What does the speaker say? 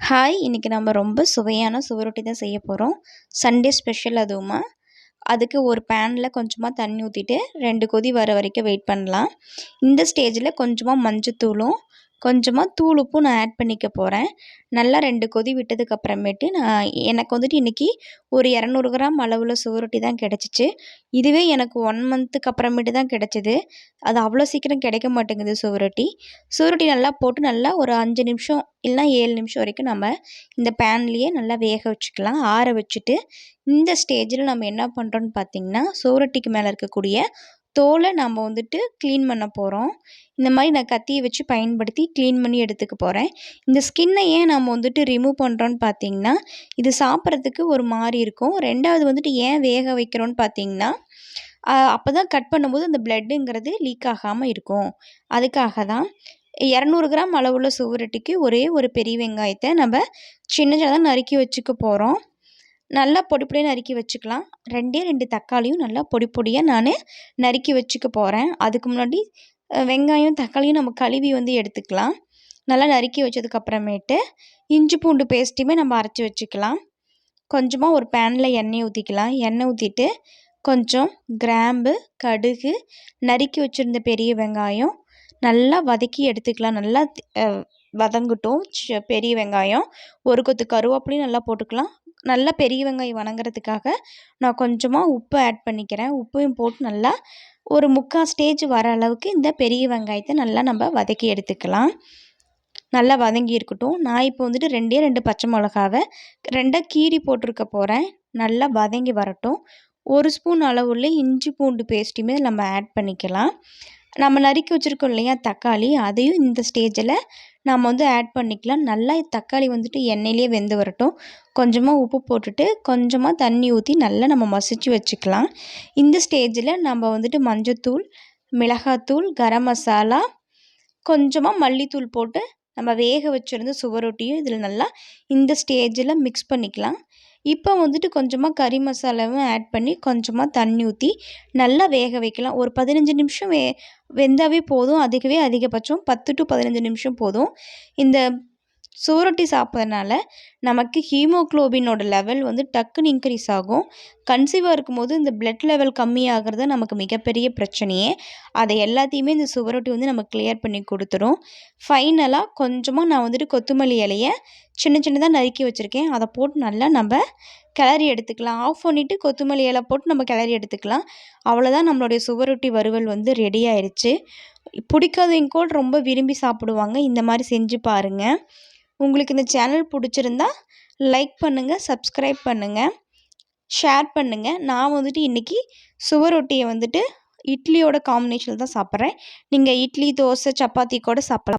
Hi இன்றைக்கி நம்ம ரொம்ப சுவையான சுவரொட்டி தான் செய்ய போகிறோம் சண்டே ஸ்பெஷல் அதுவுமா. அதுக்கு ஒரு பேனில் கொஞ்சமாக தண்ணி ஊற்றிட்டு ரெண்டு கொதி வர வரைக்கும் வெயிட் பண்ணலாம். இந்த ஸ்டேஜில் கொஞ்சமாக மஞ்சத்தூளும் கொஞ்சமாக தூள் உப்பும் நான் ஆட் பண்ணிக்க போகிறேன் நல்லா ரெண்டு கொதி விட்டதுக்கு அப்புறமேட்டு நான் எனக்கு வந்துட்டு இன்றைக்கி ஒரு இரநூறு கிராம் அளவில் சுவரொட்டி தான் கிடச்சிச்சு. இதுவே எனக்கு ஒன் மந்த்துக்கு அப்புறமேட்டு தான் கிடச்சிது. அது அவ்வளோ சீக்கிரம் கிடைக்க மாட்டேங்குது சுவரொட்டி. சுவரொட்டி நல்லா போட்டு நல்லா ஒரு அஞ்சு நிமிஷம் இல்லைனா ஏழு நிமிஷம் வரைக்கும் நம்ம இந்த பேன்லேயே நல்லா வேக வச்சுக்கலாம். ஆற வச்சுட்டு இந்த ஸ்டேஜில் நம்ம என்ன பண்ணுறோன்னு பார்த்திங்கன்னா சுவரொட்டிக்கு மேலே இருக்கக்கூடிய தோலை நம்ம வந்துட்டு க்ளீன் பண்ண போகிறோம் இந்த மாதிரி நான் கத்தியை வச்சு பயன்படுத்தி க்ளீன் பண்ணி எடுத்துக்க போகிறேன் இந்த ஸ்கின்னை ஏன் நம்ம வந்துட்டு ரிமூவ் பண்ணுறோன்னு பார்த்தீங்கன்னா இது சாப்பிட்றதுக்கு ஒரு மாதிரி இருக்கும். ரெண்டாவது வந்துட்டு ஏன் வேக வைக்கிறோன்னு பார்த்தீங்கன்னா அப்போ தான் கட் பண்ணும்போது அந்த பிளட்டுங்கிறது லீக் ஆகாமல் இருக்கும். அதுக்காக தான் இரநூறு கிராம் அளவுள்ள சுவரொட்டிக்கு ஒரே ஒரு பெரிய வெங்காயத்தை நம்ம சின்ன சின்னதாக நறுக்கி வச்சுக்க போகிறோம் நல்லா பொடி பொடியாக நறுக்கி வச்சுக்கலாம். ரெண்டே ரெண்டு தக்காளியும் நல்லா பொடி பொடியாக நான் நறுக்கி வச்சுக்க போகிறேன் அதுக்கு முன்னாடி வெங்காயம் தக்காளியும் நம்ம கழுவி வந்து எடுத்துக்கலாம். நல்லா நறுக்கி வச்சதுக்கப்புறமேட்டு இஞ்சி பூண்டு பேஸ்ட்டுமே நம்ம அரைச்சி வச்சுக்கலாம். கொஞ்சமாக ஒரு பேனில் எண்ணெய் ஊற்றிக்கலாம் எண்ணெய் ஊற்றிட்டு கொஞ்சம் கிராம்பு கடுகு நறுக்கி வச்சுருந்த பெரிய வெங்காயம் நல்லா வதக்கி எடுத்துக்கலாம். நல்லா வதங்கட்டும். பெரிய வெங்காயம். ஒரு கொத்து கருவேப்பிலையும் நல்லா போட்டுக்கலாம். நல்லா பெரிய வெங்காயம் வணங்குறதுக்காக நான் கொஞ்சமாக உப்பு ஆட் பண்ணிக்கிறேன். உப்பையும் போட்டு நல்லா ஒரு முக்கால் ஸ்டேஜ் வர அளவுக்கு இந்த பெரிய வெங்காயத்தை நல்லா நம்ம வதக்கி எடுத்துக்கலாம். நல்லா வதங்கி இருக்கட்டும். நான் இப்போ வந்துட்டு ரெண்டே ரெண்டு பச்சை மிளகாவை ரெண்டாக கீரி போட்டிருக்க போகிறேன் நல்லா வதங்கி வரட்டும். ஒரு ஸ்பூன் அளவுள்ள இஞ்சி பூண்டு பேஸ்ட்டுமே நம்ம ஆட் பண்ணிக்கலாம். நம்ம நறுக்கி வச்சுருக்கோம் இல்லையா தக்காளி அதையும் இந்த ஸ்டேஜில் நம்ம வந்து ஆட் பண்ணிக்கலாம். நல்லா தக்காளி வந்துட்டு எண்ணெயிலே வெந்து வரட்டும். கொஞ்சமாக உப்பு போட்டுட்டு கொஞ்சமாக தண்ணி ஊற்றி நல்லா நம்ம மசிச்சு வச்சுக்கலாம். இந்த ஸ்டேஜில் நம்ம வந்துட்டு மஞ்சத்தூள் மிளகாத்தூள் கரம் மசாலா கொஞ்சமாக மல்லித்தூள் போட்டு நம்ம வேக வச்சுருந்து சுவரொட்டியும் இதில் நல்லா இந்த ஸ்டேஜில் மிக்ஸ் பண்ணிக்கலாம். இப்போ வந்துட்டு கொஞ்சமாக கறி மசாலாவும் ஆட் பண்ணி கொஞ்சமாக தண்ணி ஊற்றி நல்லா வேக வைக்கலாம். ஒரு பதினஞ்சு நிமிஷம் வே வெந்தாவே போதும். அதுக்கவே அதிகபட்சம் பத்து டு பதினஞ்சு நிமிஷம் போதும். இந்த சுவரொட்டி சாப்பிட்றதுனால நமக்கு ஹீமோக்ளோபினோட லெவல் வந்து டக்குன்னு இன்க்ரீஸ் ஆகும். கன்சீவாக இருக்கும்போது இந்த பிளட் லெவல் கம்மியாகிறது நமக்கு மிகப்பெரிய பிரச்சனையே. அதை எல்லாத்தையுமே இந்த சுவரொட்டி வந்து நமக்கு கிளியர் பண்ணி கொடுத்துரும். ஃபைனலாக கொஞ்சமாக நான் வந்துட்டு கொத்தமல்லி இலையை சின்ன சின்னதாக நறுக்கி வச்சுருக்கேன். அதை போட்டு நல்லா நம்ம கிளறி எடுத்துக்கலாம். ஆஃப் பண்ணிவிட்டு கொத்தமல்லி இலை போட்டு நம்ம கிளறி எடுத்துக்கலாம். அவ்வளோதான் நம்மளுடைய சுவரொட்டி வறுவல் வந்து ரெடி ஆயிடுச்சு பிடிக்காதவங்க கூட ரொம்ப விரும்பி சாப்பிடுவாங்க. இந்த மாதிரி செஞ்சு பாருங்கள் உங்களுக்கு இந்த சேனல் பிடிச்சிருந்தா லைக் பண்ணுங்கள் சப்ஸ்கிரைப் பண்ணுங்கள் ஷேர் பண்ணுங்கள் நான் வந்துட்டு இன்றைக்கி சுவரொட்டியை வந்துட்டு இட்லியோட காம்பினேஷனில் தான் சாப்பிட்றேன். நீங்கள் இட்லி தோசை சப்பாத்தி கூட சாப்பிட்லாம்.